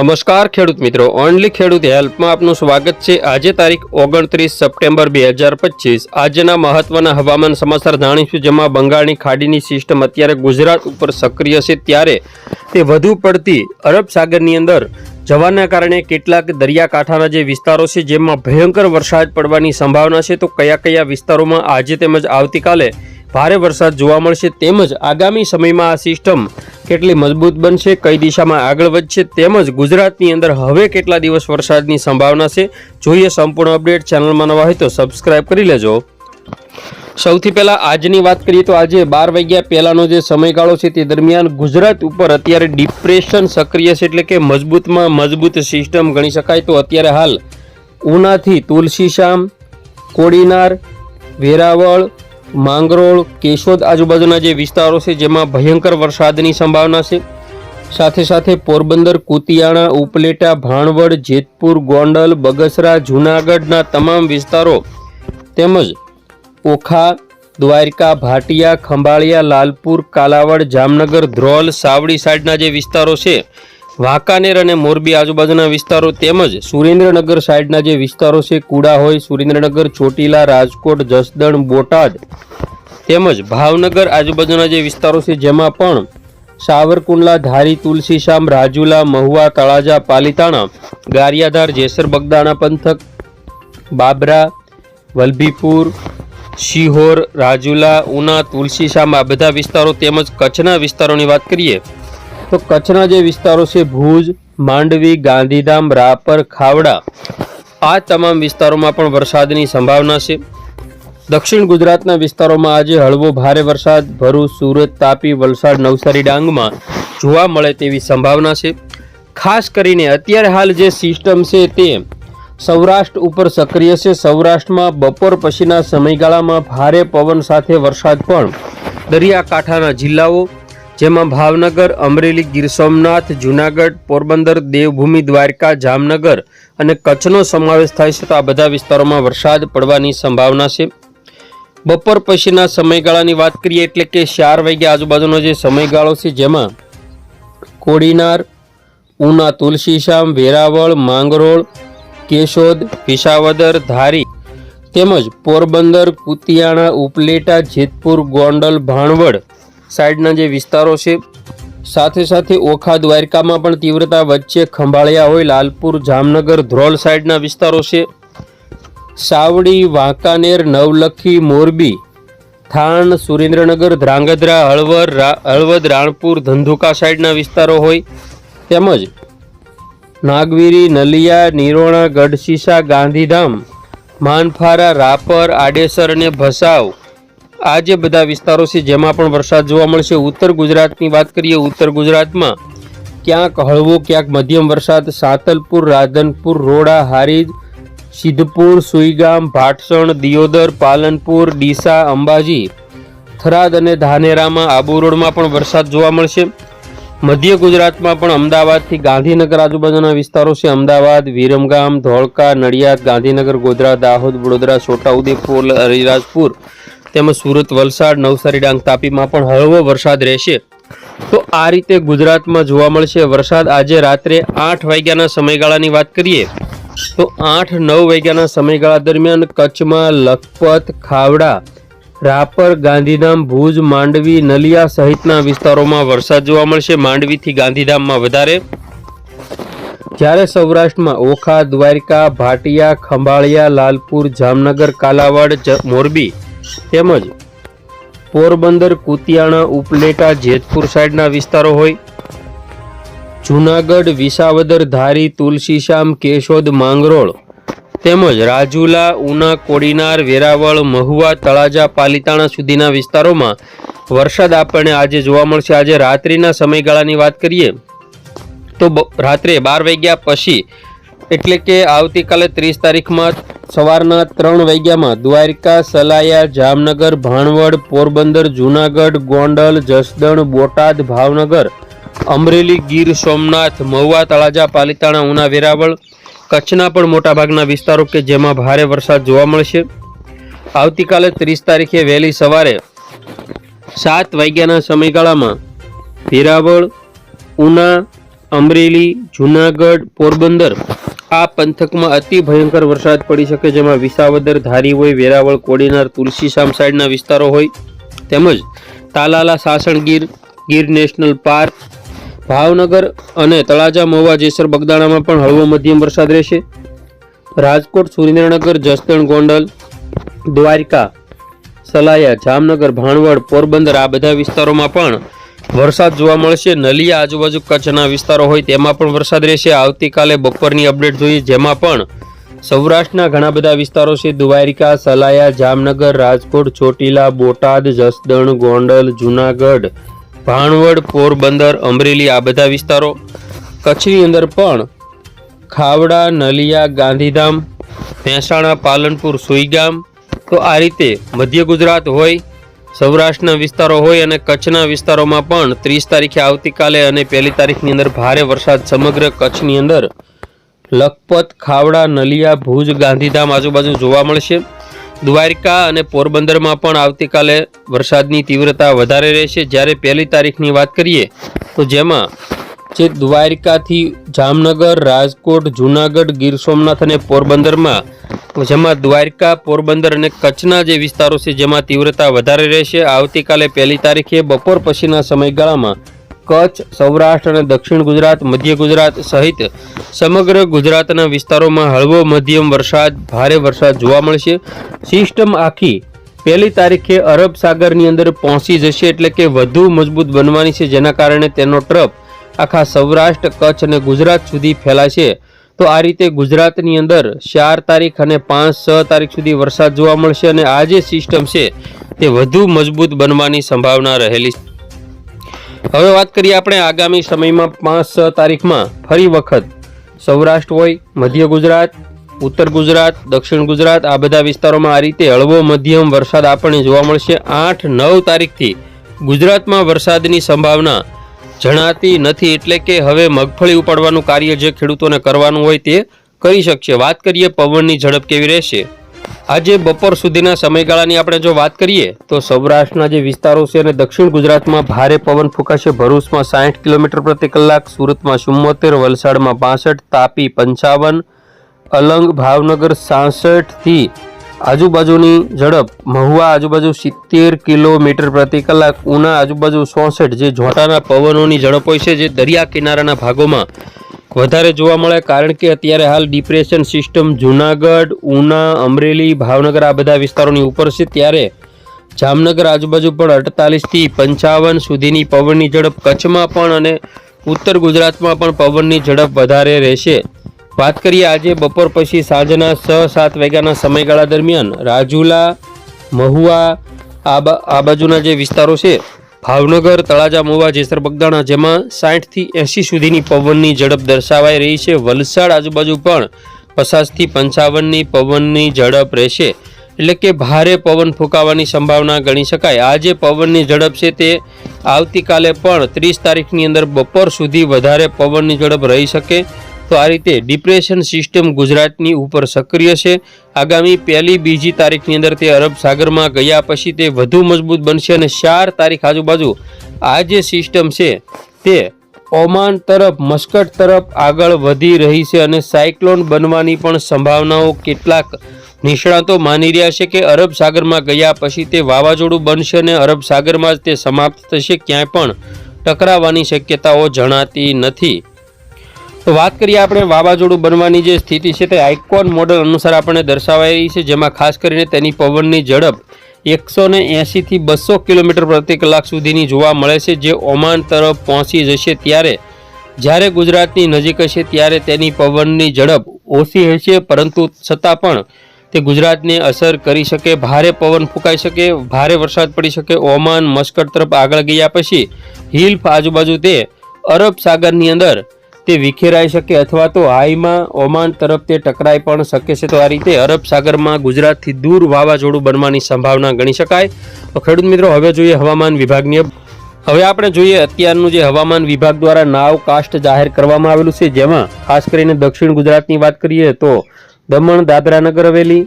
નમસ્કાર ખેડૂત મિત્રો. ઓનલી ખેડૂત હેલ્પમાં આપનું સ્વાગત છે. આજે તારીખ ઓગણત્રીસ સપ્ટેમ્બર બે હજાર પચીસ. આજના મહત્વના હવામાન સમાચાર જાણીશું, જેમાં બંગાળની ખાડીની સિસ્ટમ અત્યારે ગુજરાત ઉપર સક્રિય છે. ત્યારે તે વધુ પડતી અરબ સાગરની અંદર જવાના કારણે કેટલાક દરિયાકાંઠાના જે વિસ્તારો છે, જેમાં ભયંકર વરસાદ પડવાની સંભાવના છે. તો કયા કયા વિસ્તારોમાં આજે તેમજ આવતીકાલે ભારે વરસાદ જોવા મળશે તેમજ આગામી સમયમાં આ સિસ્ટમ કેટલી મજબૂત બનશે, કઈ દિશામાં આગળ વધશે તેમજ ગુજરાતની અંદર હવે કેટલા દિવસ વરસાદની સંભાવના છે, જોઈએ સંપૂર્ણ અપડેટ. ચેનલમાં નવા હોય તો સબસ્ક્રાઇબ કરી લેજો. સૌથી પહેલા આજની વાત કરીએ તો આજે બાર વાગ્યા પહેલાંનો જે સમયગાળો છે તે દરમિયાન ગુજરાત ઉપર અત્યારે ડિપ્રેશન સક્રિય છે એટલે કે મજબૂતમાં મજબૂત સિસ્ટમ ગણી શકાય. તો અત્યારે હાલ ઉનાથી તુલસીશ્યામ કોડીનાર, વેરાવળ માંગરોળ, કેશોદ આજુબાજુના જે વિસ્તારો છે, જેમાં ભયંકર વરસાદની સંભાવના છે. સાથે સાથે પોરબંદર, કુતિયાણા, ઉપલેટા, ભાણવડ, જેતપુર, ગોંડલ, બગસરા, જૂનાગઢના તમામ વિસ્તારો તેમજ ઓખા, દ્વારકા, ભાટિયા, ખંભાળિયા, લાલપુર, કાલાવડ, જામનગર, ધ્રોલ, સાવડી સાઈડના જે વિસ્તારો છે વાંકાનેર અને મોરબી આજુબાજુના વિસ્તારો તેમજ સુરેન્દ્રનગર સાઈડના જે વિસ્તારો છે, કુડા હોય, સુરેન્દ્રનગર, ચોટીલા, રાજકોટ, જસદણ, બોટાદ તેમજ ભાવનગર આજુબાજુના જે વિસ્તારો છે, જેમાં પણ સાવરકુંડલા, ધારી, તુલસીશામ, રાજુલા, મહુવા, તળાજા, પાલીતાણા, ગારિયાધાર, જેસર, બગદાણા પંથક, બાબરા, વલભીપુર, શિહોર, રાજુલા, ઉના, તુલસીશામ આ બધા વિસ્તારો તેમજ કચ્છના વિસ્તારોની વાત કરીએ તો કચ્છના જે વિસ્તારો છે, ભુજ, માંડવી, ગાંધીધામ, રાપર, ખાવડા, આ તમામ વિસ્તારોમાં પણ વરસાદની સંભાવના છે. દક્ષિણ ગુજરાતના વિસ્તારોમાં આજે હળવો ભારે વરસાદ, ભરૂચ, સુરત, તાપી, વલસાડ, નવસારી ડાંગમાં જોવા મળે તેવી સંભાવના છે. ખાસ કરીને અત્યારે હાલ જે સિસ્ટમ છે તે સૌરાષ્ટ્ર ઉપર સક્રિય છે. સૌરાષ્ટ્રમાં બપોર પછીના સમયગાળામાં ભારે પવન સાથે વરસાદ પણ દરિયાકાંઠાના જિલ્લાઓ જેમાં ભાવનગર, અમરેલી ગીર સોમનાથ, જૂનાગઢ, પોરબંદર, દેવભૂમિ, દ્વારકા, જામનગર અને કચ્છનો સમાવેશ થાય છે. તો આ બધા વિસ્તારોમાં વરસાદ પડવાની સંભાવના છે. બપોર પછીના સમયગાળાની વાત કરીએ એટલે કે ચાર વાગ્યા આજુબાજુનો જે સમયગાળો છે, જેમાં કોડીનાર, ઉના તુલસીશામ વેરાવળ, માંગરોળ, કેશોદ, વિસાવદર, ધારી તેમજ પોરબંદર, કુતિયાણા, ઉપલેટા, જેતપુર, ગોંડલ, ભાણવડ સાઈડના જે વિસ્તારો છે, સાથે સાથે ઓખા દ્વારકામાં પણ તીવ્રતા વચ્ચે ખંભાળિયા હોય, લાલપુર, જામનગર, ધ્રોલ સાઈડના વિસ્તારો છે. સાવડી, વાંકાનેર, નવલખી, મોરબી, થાણ, સુરેન્દ્રનગર, ધ્રાંગધ્રા હળવર હળવદ, રાણપુર, ધંધુકા સાઈડના વિસ્તારો હોય. તેમજ નાગવીરી, નલિયા, નિરોણા ગઢશીસા ગાંધીધામ, માનફારા, રાપર, આડેસર અને ભસાવ આ જે બધા વિસ્તારો છે, જેમાં પણ વરસાદ જોવા મળશે, ઉત્તર ગુજરાતની વાત કરીએ, ઉત્તર ગુજરાતમાં ક્યાંક હળવો, ક્યાંક મધ્યમ વરસાદ, સાતલપુર, રાધનપુર, રોડા, હારીજ, સિદ્ધપુર, સુઈગામ, ભાટસણ, દિયોદર, પાલનપુર, ડીસા, અંબાજી, થરાદ અને ધાનેરામાં આબુ રોડમાં પણ વરસાદ જોવા મળશે. મધ્ય ગુજરાતમાં પણ અમદાવાદથી ગાંધીનગર આજુબાજુના વિસ્તારો છે, અમદાવાદ, વિરમગામ, ધોળકા, નડિયાદ, ગાંધીનગર, ગોધરા, દાહોદ, વડોદરા, છોટાઉદેપુર, હરિરાજપુર તેમજ સુરત, વલસાડ, નવસારી, ડાંગ, તાપીમાં પણ હળવો વરસાદ રહેશે. તો આ રીતે ગુજરાતમાં જોવા મળશે વરસાદ. આજે રાત્રે આઠ વાગ્યાના સમયગાળાની વાત કરીએ, તો આઠ નવ વાગ્યાના સમયગાળા દરમિયાન કચ્છમાં લખપત, ખાવડા, રાપર, ગાંધીધામ, ભુજ, માંડવી, નલિયા સહિતના વિસ્તારોમાં વરસાદ જોવા મળશે. માંડવીથી ગાંધીધામમાં વધારે. જ્યારે સૌરાષ્ટ્રમાં ઓખા, દ્વારકા, ભાટિયા, ખંભાળિયા, લાલપુર, જામનગર, કાલાવાડ મોરબી તેમજ પોરબંદર, કુતિયાણા, ઉપલેટા, જેતપુર સાઈડના વિસ્તારો હોય. જૂનાગઢ, વિસાવદર, ધારી, તુલસીશ્યામ, કેશોદ, માંગરોળ તેમજ રાજુલા, ઉના, કોડીનાર, વેરાવળ, મહુવા, તળાજા, પાલીતાણા સુધીના વિસ્તારોમાં વરસાદ આપણને આજે જોવા મળશે. આજે રાત્રિના સમયગાળાની વાત કરીએ તો રાત્રે બાર વાગ્યા પછી એટલે કે આવતીકાલે ત્રીસ તારીખમાં સવારના ત્રણ વાગ્યામાં દ્વારકા, સલાયા, જામનગર, ભાણવડ, પોરબંદર, જૂનાગઢ, ગોંડલ, જસદણ, બોટાદ, ભાવનગર, અમરેલી, ગીર, સોમનાથ, મહુવા, તળાજા, પાલીતાણા, ઉના, વેરાવળ, કચ્છના પણ મોટાભાગના વિસ્તારો કે જેમાં ભારે વરસાદ જોવા મળશે. આવતીકાલે ત્રીસ તારીખે વહેલી સવારે સાત વાગ્યાના સમયગાળામાં વેરાવળ, ઉના, અમરેલી, જુનાગઢ, પોરબંદર આ પંથકમાં અતિ ભયંકર વરસાદ પડી શકે, જેમાં વિસાવદર ધારી હોય વેરાવળ, કોડીનાર તુલસીશામ સાઈડના વિસ્તારો હોય, તેમજ તાલાલા સાસણગીર ગીર નેશનલ પાર્ક, ભાવનગર અને તળાજા મોવા જેસર, બગદાણામાં પણ હળવો મધ્યમ વરસાદ રહેશે. રાજકોટ, સુરેન્દ્રનગર, જસદણ, ગોંડલ, દ્વારિકા, સલાયા, જામનગર, ભાણવડ, પોરબંદર આ બધા વિસ્તારોમાં પણ વરસાદ જોવા મળશે. નલિયા આજુબાજુ કચ્છના વિસ્તારો હોય તેમાં પણ વરસાદ રહેશે. આવતીકાલે બપોરની અપડેટ જોઈએ, જેમાં પણ સૌરાષ્ટ્રના ઘણા બધા વિસ્તારો છે. દ્વારિકા, સલાયા, જામનગર, રાજકોટ, ચોટીલા, બોટાદ, જસદણ, ગોંડલ, જુનાગઢ, ભાણવડ, પોરબંદર, અમરેલી આ બધા વિસ્તારો. કચ્છની અંદર પણ ખાવડા, નલિયા, ગાંધીધામ, મહેસાણા, પાલનપુર, સુઈગામ. તો આ રીતે મધ્ય ગુજરાત હોય સૌરાષ્ટ્રના વિસ્તારો હોય અને કચ્છના વિસ્તારોમાં પણ ત્રીસ તારીખે આવતીકાલે અને પહેલી તારીખની અંદર ભારે વરસાદ સમગ્ર કચ્છની અંદર. લખપત, ખાવડા, નલિયા, ભુજ, ગાંધીધામ આજુબાજુ જોવા મળશે. દ્વારકા અને પોરબંદરમાં પણ આવતીકાલે વરસાદની તીવ્રતા વધારે રહેશે. જ્યારે પહેલી તારીખની વાત કરીએ તો જેમાં જે દ્વારકાથી જામનગર, રાજકોટ, જુનાગઢ, ગીર સોમનાથ અને પોરબંદરમાં જેમાં દ્વારકા, પોરબંદર અને કચ્છના જે વિસ્તારો છે, જેમાં તીવ્રતા વધારે રહેશે. આવતીકાલે પહેલી તારીખે બપોર પછીના સમયગાળામાં કચ્છ, સૌરાષ્ટ્ર અને દક્ષિણ ગુજરાત, મધ્ય ગુજરાત સહિત સમગ્ર ગુજરાતના વિસ્તારોમાં હળવો મધ્યમ વરસાદ, ભારે વરસાદ જોવા મળશે. સિસ્ટમ આખી પહેલી તારીખે અરબ સાગરની અંદર પહોંચી જશે એટલે કે વધુ મજબૂત બનવાની છે, જેના કારણે તેનો ટ્રપ આખા સૌરાષ્ટ્ર, કચ્છ અને ગુજરાત સુધી ફેલાશે. તો આ રીતે ગુજરાતની અંદર ચાર તારીખ અને પાંચ છ તારીખ સુધી વરસાદ જોવા મળશે અને આ જે સિસ્ટમ છે તે વધુ મજબૂત બનવાની સંભાવના રહેલી હવે વાત કરીએ આપણે આગામી સમયમાં પાંચ છ તારીખમાં ફરી વખત સૌરાષ્ટ્ર હોય, મધ્ય ગુજરાત, ઉત્તર ગુજરાત, દક્ષિણ ગુજરાત આ બધા વિસ્તારોમાં આ રીતે હળવો મધ્યમ વરસાદ આપણને જોવા મળશે. આઠ નવ તારીખથી ગુજરાતમાં વરસાદની સંભાવના જણાતી નથી એટલે કે હવે મગફળી ઉપાડવાનું કાર્ય જે ખેડૂતોને કરવાનું હોય તે કરી શકશે. વાત કરીએ પવનની ઝડપ કેવી રહેશે? આજે બપોર સુધીના સમયગાળાની આપણે જો વાત કરીએ, તો સૌરાષ્ટ્રના જે વિસ્તારો છે અને દક્ષિણ ગુજરાતમાં ભારે પવન ફૂંકાશે. ભરૂચમાં સાઠ કિલોમીટર પ્રતિ કલાક, સુરતમાં ચુમ્મોતેર વલસાડમાં બાસઠ, તાપી પંચાવન, અલંગ, ભાવનગર સાસઠથી આજુબાજુની ઝડપ, મહુવા આજુબાજુ સિત્તેર કિલોમીટર પ્રતિ કલાક, ઉના આજુબાજુ ચોસઠ જે જોટાના પવનોની ઝડપ હોય છે, જે દરિયા કિનારાના ભાગોમાં વધારે જોવા મળે, કારણ કે અત્યારે હાલ ડિપ્રેશન સિસ્ટમ જુનાગઢ, ઉના, અમરેલી, ભાવનગર આ બધા વિસ્તારોની ઉપર છે. ત્યારે જામનગર આજુબાજુ પણ અડતાલીસથી પંચાવન સુધીની પવનની ઝડપ, કચ્છમાં પણ અને ઉત્તર ગુજરાતમાં પણ પવનની ઝડપ વધારે રહેશે. વાત કરીએ આજે બપોર પછી સાંજના છ સાત વાગ્યાના સમયગાળા દરમિયાન રાજુલા, મહુવા આ બાજુના જે વિસ્તારો છે, ભાવનગર, તળાજા, મહુવા, જેસર, બગદાણા જેમાં સાઠથી એંશી સુધીની પવનની ઝડપ દર્શાવાઈ રહી છે. વલસાડ આજુબાજુ પણ પચાસથી પંચાવનની પવનની ઝડપ રહેશે. એટલે કે ભારે પવન ફૂંકાવાની સંભાવના ગણી શકાય. આજે પવનની ઝડપ છે તે આવતીકાલે પણ ત્રીસ તારીખની અંદર બપોર સુધી વધારે પવનની ઝડપ રહી શકે. તો આ રીતે ડિપ્રેશન સિસ્ટમ ગુજરાતની ઉપર સક્રિય છે. આગામી પહેલી બીજી તારીખની અંદર તે અરબ સાગરમાં ગયા પછી તે વધુ મજબૂત બનશે અને ચાર તારીખ આજુબાજુ આ જે સિસ્ટમ છે તે ઓમાન તરફ, મસ્કટ તરફ આગળ વધી રહી છે અને સાયક્લોન બનવાની પણ સંભાવનાઓ કેટલાક નિષ્ણાતો માની રહ્યા છે કે અરબ સાગરમાં ગયા પછી તે વાવાઝોડું બનશે અને અરબ સાગરમાં જ તે સમાપ્ત થશે. ક્યાંય પણ ટકરાવવાની શક્યતાઓ જણાતી નથી. તો વાત કરીએ આપણે વાવાઝોડું બનવાની જે સ્થિતિ છે તે આઇકોન મોડલ અનુસાર આપણને દર્શાવાઈ છે, જેમાં ખાસ કરીને તેની પવનની ઝડપ એકસો ને એંશીથી બસો કિલોમીટર પ્રતિ કલાક સુધીની જોવા મળે છે, જે ઓમાન તરફ પહોંચી જશે ત્યારે જ્યારે ગુજરાતની નજીક હશે ત્યારે તેની પવનની ઝડપ ઓછી હશે, પરંતુ છતાં પણ તે ગુજરાતને અસર કરી શકે, ભારે પવન ફૂંકાઈ શકે, ભારે વરસાદ પડી શકે, ઓમાન મસ્કટ તરફ આગળ ગયા પછી હિલ્ફ આજુબાજુ તે અરબ સાગરની અંદર તે વિખેરાઈ શકે અથવા તો હાઈમાં ઓમાન તરફ તે ટકરાઈ પણ શકે છે. તો આ રીતે અરબ સાગરમાં ગુજરાતથી દૂર વાવાઝોડું બનવાની સંભાવના ગણી શકાય. ખેડૂત મિત્રો, હવે જોઈએ હવામાન વિભાગની હવે આપણે જોઈએ અત્યારનું જે હવામાન વિભાગ દ્વારા નાવ કાસ્ટ જાહેર કરવામાં આવેલું છે. જેમાં ખાસ કરીને દક્ષિણ ગુજરાતની વાત કરીએ તો દમણ, દાદરા નગર હવેલી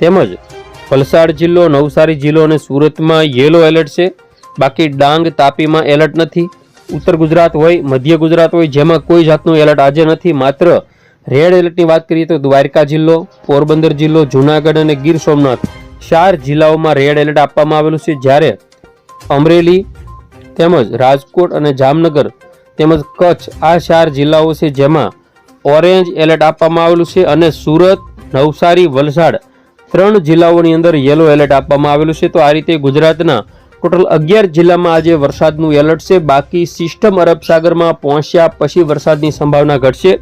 તેમજ વલસાડ જિલ્લો, નવસારી જિલ્લો અને સુરતમાં યેલો એલર્ટ છે. બાકી ડાંગ, તાપીમાં એલર્ટ નથી. ઉત્તર ગુજરાત હોય, મધ્ય ગુજરાત હોય, જેમાં કોઈ જાતનું એલર્ટ આજે નથી. માત્ર રેડ એલર્ટની વાત કરીએ તો દ્વારકા જિલ્લો, પોરબંદર જિલ્લો, જુનાગઢ અને ગીર સોમનાથ ચાર જિલ્લાઓમાં રેડ એલર્ટ આપવામાં આવેલું છે. જ્યારે અમરેલી તેમજ રાજકોટ અને જામનગર તેમજ કચ્છ આ ચાર જિલ્લાઓ છે જેમાં ઓરેન્જ એલર્ટ આપવામાં આવેલું છે અને સુરત, નવસારી, વલસાડ ત્રણ જિલ્લાઓની અંદર યલો એલર્ટ આપવામાં આવેલું છે. તો આ રીતે ગુજરાતના ટોટલ અગિયાર જિલ્લામાં આજે વરસાદનું એલર્ટ છે. બાકી સિસ્ટમ અરબ સાગરમાં પહોંચ્યા પછી વરસાદની સંભાવના ઘટશે.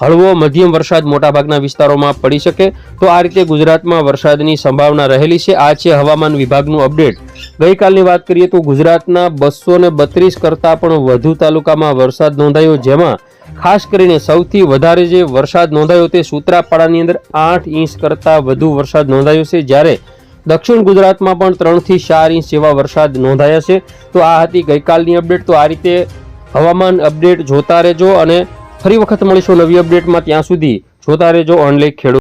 હળવો મધ્યમ વરસાદ મોટાભાગના વિસ્તારોમાં પડી શકે. તો આ રીતે ગુજરાતમાં વરસાદની સંભાવના રહેલી છે. આ છે હવામાન વિભાગનું અપડેટ. ગઈકાલની વાત કરીએ તો ગુજરાતના બસો ને બત્રીસ કરતાં પણ વધુ તાલુકામાં વરસાદ નોંધાયો, જેમાં ખાસ કરીને સૌથી વધારે જે વરસાદ નોંધાયો તે સૂત્રાપાડાની અંદર આઠ ઇંચ કરતાં વધુ વરસાદ નોંધાયો છે. જ્યારે દક્ષિણ ગુજરાતમાં પણ ત્રણથી ચાર ઇંચ જેવા વરસાદ નોંધાયા છે. તો આ હતી ગઈકાલની અપડેટ. તો આ રીતે હવામાન અપડેટ જોતા રહેજો અને ફરી વખત મળીશું નવી અપડેટમાં. ત્યાં સુધી જોતા રહેજો ઓનલાઈન ખેડૂત